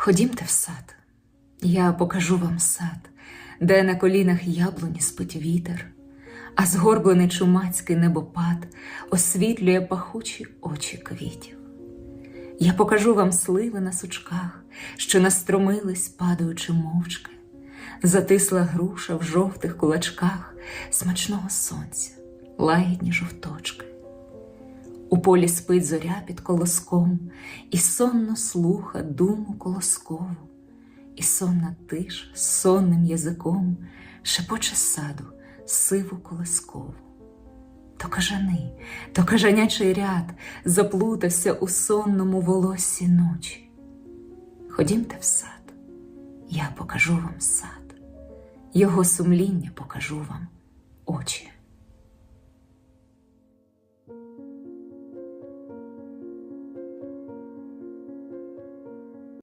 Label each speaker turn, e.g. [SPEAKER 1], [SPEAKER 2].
[SPEAKER 1] Ходімте в сад, я покажу вам сад, де на колінах яблуні спить вітер, а згорблений чумацький небопад освітлює пахучі очі квітів. Я покажу вам сливи на сучках, що настромились, падаючи мовчки, затисла груша в жовтих кулачках смачного сонця, лагідні жовточки. У полі спить зоря під колоском, і сонно слуха думу колоскову, і сонна тиша сонним язиком шепоче саду сиву колоскову. То кажани, то кажанячий ряд заплутався у сонному волоссі ночі. Ходімте в сад, я покажу вам сад, його сумління покажу вам очі.